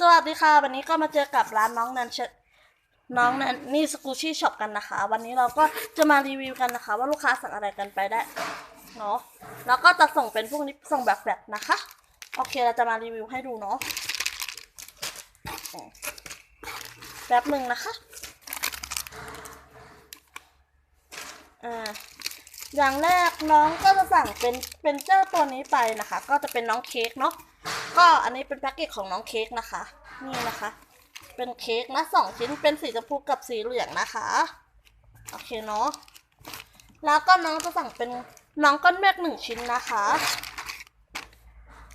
สวัสดีค่ะ วันนี้ก็มาเจอกับร้านน้องแนนเชน้องแนนนี่สกูชี่ช็อปกันนะคะ วันนี้เราก็จะมารีวิวกันนะคะ ว่าลูกค้าสั่งอะไรกันไปได้เนาะแล้วก็จะส่งเป็นพวกนี้ส่งแบบแบบนะคะ โอเคเราจะมารีวิวให้ดูเนาะแป๊บหนึ่งนะคะอ่าอย่างแรกน้องก็จะสั่งเป็นเป็นเจ้าตัวนี้ไปนะคะ ก็จะเป็นน้องเค้กเนาะ ก็อันนี้เป็นแพ็กเกจของน้องเค้กนะคะ นี่นะคะ เป็นเค้กนะสองชิ้นเป็นสีชมพูกับสีเหลืองนะคะ โอเคเนาะ แล้วก็น้องจะสั่งเป็นน้องก้อนเมฆหนึ่งชิ้นนะคะ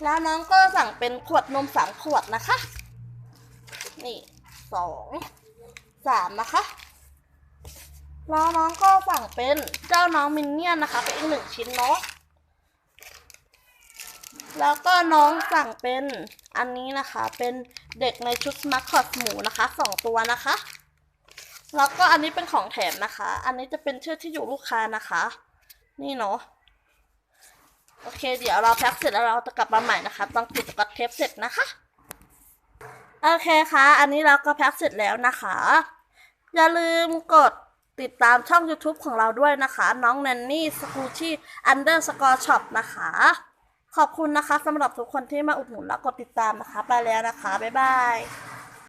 แล้วน้องก็สั่งเป็นขวดนมสามขวดนะคะ นี่สองสามนะคะแล้วน้องก็สั่งเป็นเจ้าน้องมินเนี่ยนนะคะเป็นอีกหนึ่งชิ้นเนาะ แล้วก็น้องสั่งเป็นอันนี้นะคะ เป็นเด็กในชุดมัคคอตหมูนะคะสองตัวนะคะ แล้วก็อันนี้เป็นของแถมนะคะ อันนี้จะเป็นชื่อที่อยู่ลูกค้านะคะ นี่เนาะโอเค เดี๋ยวเราแพ็คเสร็จแล้วเราจะกลับมาใหม่นะคะต้องติดกับเทปเสร็จนะคะโอเคค่ะ อันนี้เราก็แพ็คเสร็จแล้วนะคะ อย่าลืมกดติดตามช่อง YouTube ของเราด้วยนะคะ น้องแนนนี่สกูชี่อันเดอร์สกอร์ช็อปนะคะ ขอบคุณนะคะสำหรับทุกคนที่มาอุดหนุนและกดติดตามนะคะ ไปแล้วนะคะ บ๊ายบาย